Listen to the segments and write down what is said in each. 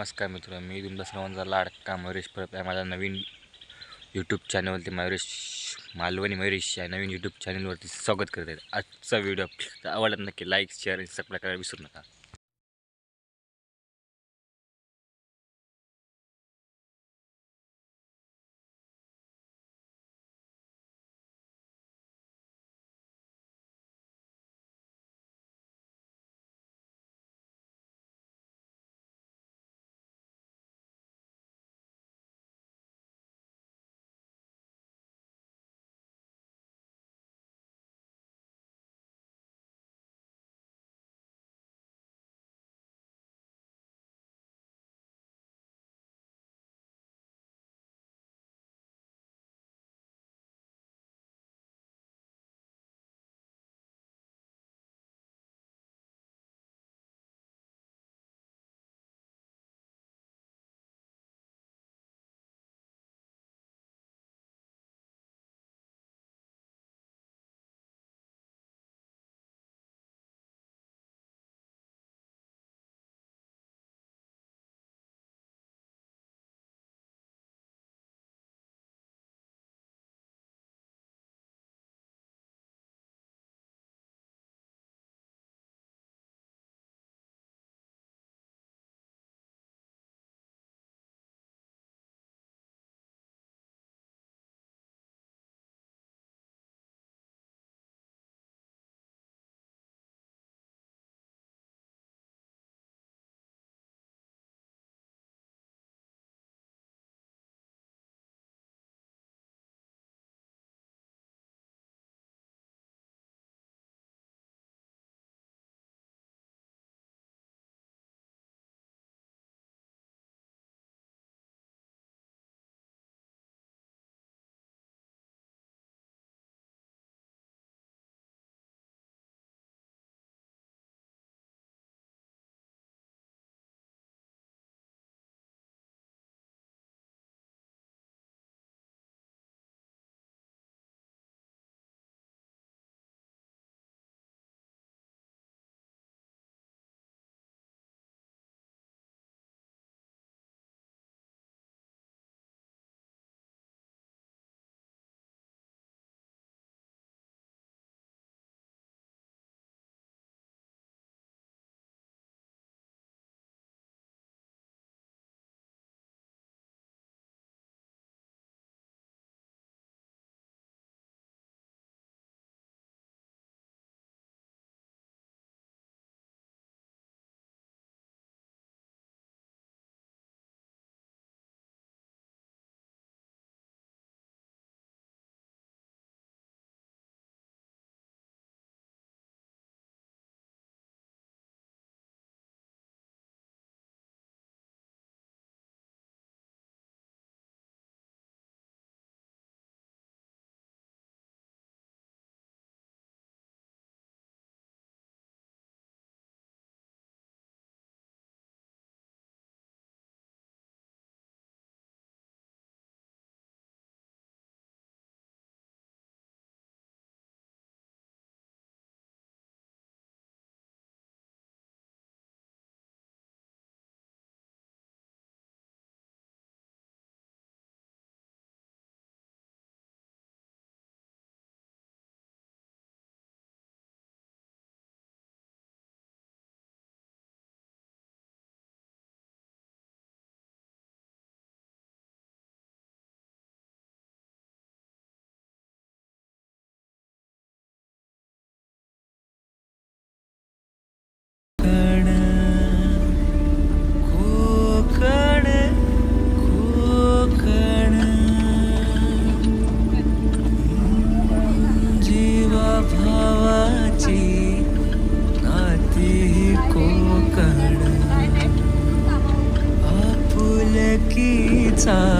नमस्कार मित्र मी तुमचा सर्वांचा लाडका मयुरेश परत आहे. माझा नवीन यूट्यूब चॅनलवरती मयुरेश मालवणी मयुरेश या नवीन यूट्यूब चॅनलवरती स्वागत करत आहेत आजचा व्हिडिओ आवडला नक्की लाईक शेअर आणि सबस्क्राईब करायला विसरू नका. sun.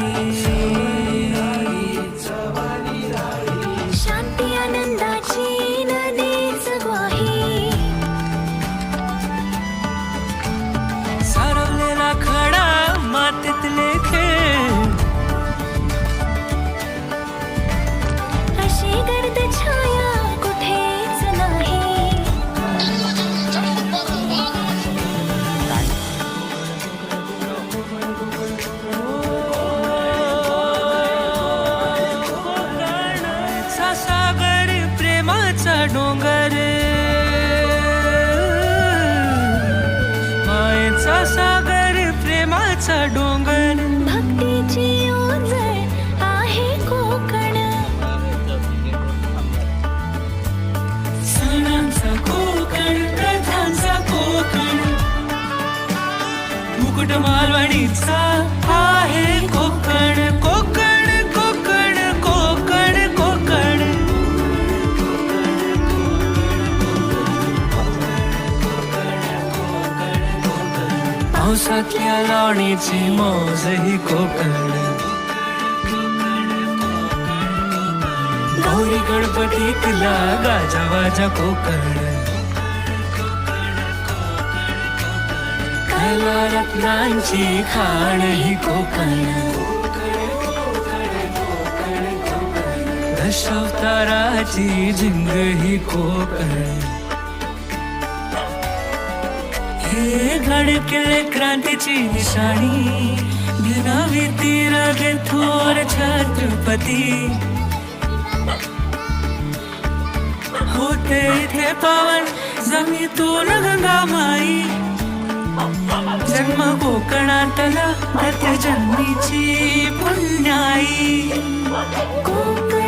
मुकुट मालवणीचा आहे कोकण कोकण कोकण कोकण कोकण. पावसातल्या लावणीची मौज ही कोकण. गौरी गणपतीतला गाजावाजा कोकण. कला रत्नांची खाण ही कोकण. दशावताराची झिंग ही कोकण. हे धडकले क्रांतीची निशाणी भिनावी तीर गे थोर छत्रपती. होते इथे पावन जमीतून गंगामाई. जन्म कोकणातला प्रत्यजन्मीची पुण्याई कोकण